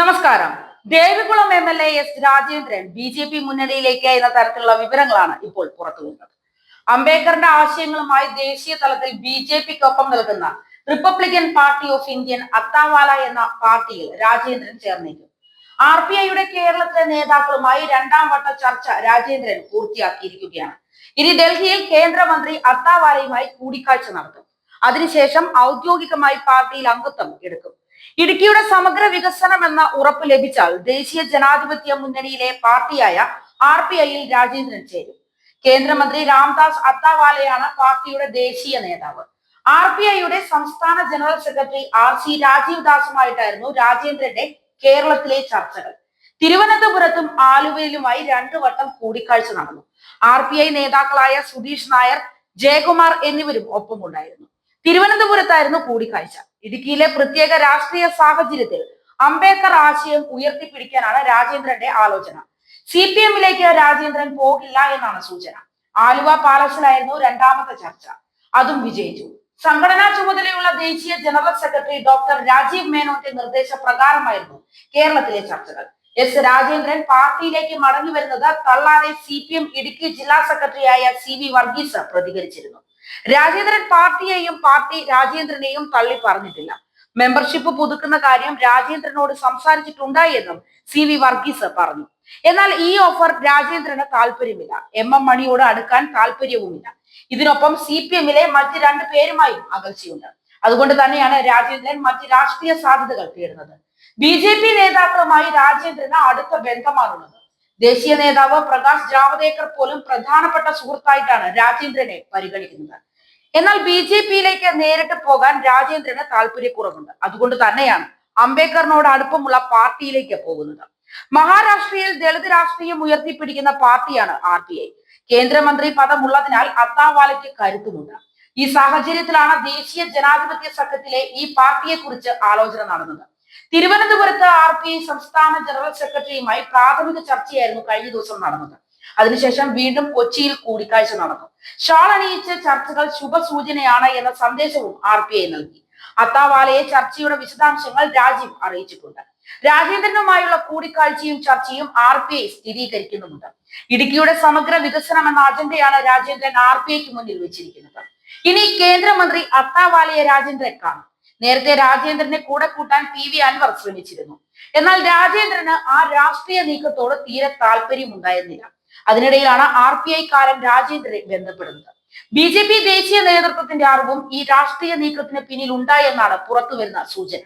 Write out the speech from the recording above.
നമസ്കാരം. Devikulam M L A S Rajendran B J P മുന്നണിയിലേക്ക് എന്ന തരത്തിലുള്ള വിവരങ്ങളാണ് ഇപ്പോൾ പുറത്തു വരുന്നത്. അംബേദ്കറിന്റെ ആശയങ്ങളുമായി ദേശീയ തലത്തിൽ ബി ജെ പിക്കൊപ്പം നിൽക്കുന്ന Republican Party of Indian Athawale എന്ന പാർട്ടിയിൽ രാജേന്ദ്രൻ ചേർന്നേക്കും ആർ പി ഐയുടെ കേരളത്തിലെ നേതാക്കളുമായി രണ്ടാം വട്ട ചർച്ച രാജേന്ദ്രൻ പൂർത്തിയാക്കിയിരിക്കുകയാണ്. ഇനി ഡൽഹിയിൽ കേന്ദ്രമന്ത്രി അത്താവാലയുമായി കൂടിക്കാഴ്ച നടത്തും. അതിനുശേഷം ഔദ്യോഗികമായി പാർട്ടിയിൽ അംഗത്വം എടുക്കും. ഇടുക്കിയുടെ സമഗ്ര വികസനം എന്ന ഉറപ്പ് ലഭിച്ചാൽ ദേശീയ ജനാധിപത്യ മുന്നണിയിലെ പാർട്ടിയായ ആർ പി ഐയിൽ രാജേന്ദ്രൻ ചേരും. കേന്ദ്രമന്ത്രി രാംദാസ് അത്താവാലയാണ് പാർട്ടിയുടെ ദേശീയ നേതാവ്. ആർ പി ഐയുടെ സംസ്ഥാന general secretary R C Rajeev ദാസുമായിട്ടായിരുന്നു രാജേന്ദ്രന്റെ കേരളത്തിലെ ചർച്ചകൾ. തിരുവനന്തപുരത്തും ആലുവയിലുമായി രണ്ടു വട്ടം കൂടിക്കാഴ്ച നടന്നു. ആർ നേതാക്കളായ സുധീഷ് നായർ ജയകുമാർ എന്നിവരും ഒപ്പമുണ്ടായിരുന്നു. തിരുവനന്തപുരത്തായിരുന്നു കൂടിക്കാഴ്ച. ഇടുക്കിയിലെ പ്രത്യേക രാഷ്ട്രീയ സാഹചര്യത്തിൽ അംബേദ്കർ ആശയം ഉയർത്തിപ്പിടിക്കാനാണ് രാജേന്ദ്രന്റെ ആലോചന. സി പി എമ്മിലേക്ക് രാജേന്ദ്രൻ പോകില്ല എന്നാണ് സൂചന. ആലുവ പാലസിലായിരുന്നു രണ്ടാമത്തെ ചർച്ച. അതും വിജയിച്ചു. സംഘടനാ ചുമതലയുള്ള ദേശീയ ജനറൽ സെക്രട്ടറി ഡോക്ടർ രാജീവ് മേനോന്റെ നിർദ്ദേശപ്രകാരമായിരുന്നു കേരളത്തിലെ ചർച്ചകൾ. എസ് രാജേന്ദ്രൻ പാർട്ടിയിലേക്ക് മടങ്ങി വരുന്നത് തള്ളാതെ സി പി എം ഇടുക്കി ജില്ലാ സെക്രട്ടറിയായ സി വി വർഗീസ് പ്രതികരിച്ചിരുന്നു. രാജേന്ദ്രൻ പാർട്ടിയെയും പാർട്ടി രാജേന്ദ്രനെയും തള്ളി പറഞ്ഞിട്ടില്ല. മെമ്പർഷിപ്പ് പുതുക്കുന്ന കാര്യം രാജേന്ദ്രനോട് സംസാരിച്ചിട്ടുണ്ടായി എന്നും സി വി വർഗീസ് പറഞ്ഞു. എന്നാൽ ഈ ഓഫർ രാജേന്ദ്രന് താല്പര്യമില്ല. എം എം മണിയോട് അടുക്കാൻ താല്പര്യവുമില്ല. ഇതിനൊപ്പം സി പി എമ്മിലെ മറ്റ് രണ്ട് പേരുമായും അകൽച്ചയുണ്ട്. അതുകൊണ്ട് തന്നെയാണ് രാജേന്ദ്രൻ മറ്റ് രാഷ്ട്രീയ സാധ്യതകൾ തേടുന്നത്. ബി ജെ പി നേതാക്കളുമായി രാജേന്ദ്രന് അടുത്ത ബന്ധമാണുള്ളത്. ദേശീയ നേതാവ് പ്രകാശ് ജാവദേക്കർ പോലും പ്രധാനപ്പെട്ട സുഹൃത്തായിട്ടാണ് രാജേന്ദ്രനെ പരിഗണിക്കുന്നത്. എന്നാൽ ബി ജെ പിയിലേക്ക് നേരിട്ട് പോകാൻ രാജേന്ദ്രന് താല്പര്യക്കുറവുണ്ട്. അതുകൊണ്ട് തന്നെയാണ് അംബേദ്കറിനോട് അടുപ്പമുള്ള പാർട്ടിയിലേക്ക് പോകുന്നത്. മഹാരാഷ്ട്രയിൽ ദളിത് രാഷ്ട്രീയം ഉയർത്തിപ്പിടിക്കുന്ന പാർട്ടിയാണ് ആർ പി ഐ. കേന്ദ്രമന്ത്രി പദമുള്ളതിനാൽ അത്താവാലയ്ക്ക് കരുത്തുമുണ്ട്. ഈ സാഹചര്യത്തിലാണ് ദേശീയ ജനാധിപത്യ സംഘത്തിലെ ഈ പാർട്ടിയെ കുറിച്ച് ആലോചന നടന്നത്. തിരുവനന്തപുരത്ത് ആർ പി സംസ്ഥാന ജനറൽ സെക്രട്ടറിയുമായി പ്രാഥമിക ചർച്ചയായിരുന്നു കഴിഞ്ഞ ദിവസം നടന്നത്. അതിനുശേഷം വീണ്ടും കൊച്ചിയിൽ കൂടിക്കാഴ്ച നടന്നു. ഷാൾ അണിയിച്ച് ചർച്ചകൾ ശുഭസൂചനയാണ് എന്ന സന്ദേശവും ആർ പി ഐ നൽകി. അത്താവാലയെ ചർച്ചയുടെ വിശദാംശങ്ങൾ രാജീവ് അറിയിച്ചിട്ടുണ്ട്. രാജേന്ദ്രനുമായുള്ള കൂടിക്കാഴ്ചയും ചർച്ചയും ആർ പി ഐ സ്ഥിരീകരിക്കുന്നുമുണ്ട്. ഇടുക്കിയുടെ സമഗ്ര വികസനം എന്ന അജണ്ടയാണ് രാജേന്ദ്രൻ ആർ പി ഐക്ക് മുന്നിൽ വെച്ചിരിക്കുന്നത്. ഇനി കേന്ദ്രമന്ത്രി അത്താവാലയെ രാജേന്ദ്രൻ കാണും. നേരത്തെ രാജേന്ദ്രനെ കൂടെ കൂട്ടാൻ പി വി അൻവർ ശ്രമിച്ചിരുന്നു. എന്നാൽ രാജേന്ദ്രന് ആ രാഷ്ട്രീയ നീക്കത്തോട് തീരെ താല്പര്യം ഉണ്ടായിരുന്നില്ല. അതിനിടയിലാണ് ആർ പി ഐക്കാരൻ രാജേന്ദ്രനെ ബന്ധപ്പെടുന്നത്. ബി ജെ പി ദേശീയ നേതൃത്വത്തിന്റെ അറിവും ഈ രാഷ്ട്രീയ നീക്കത്തിന് പിന്നിൽ ഉണ്ടായെന്നാണ് പുറത്തുവരുന്ന സൂചന.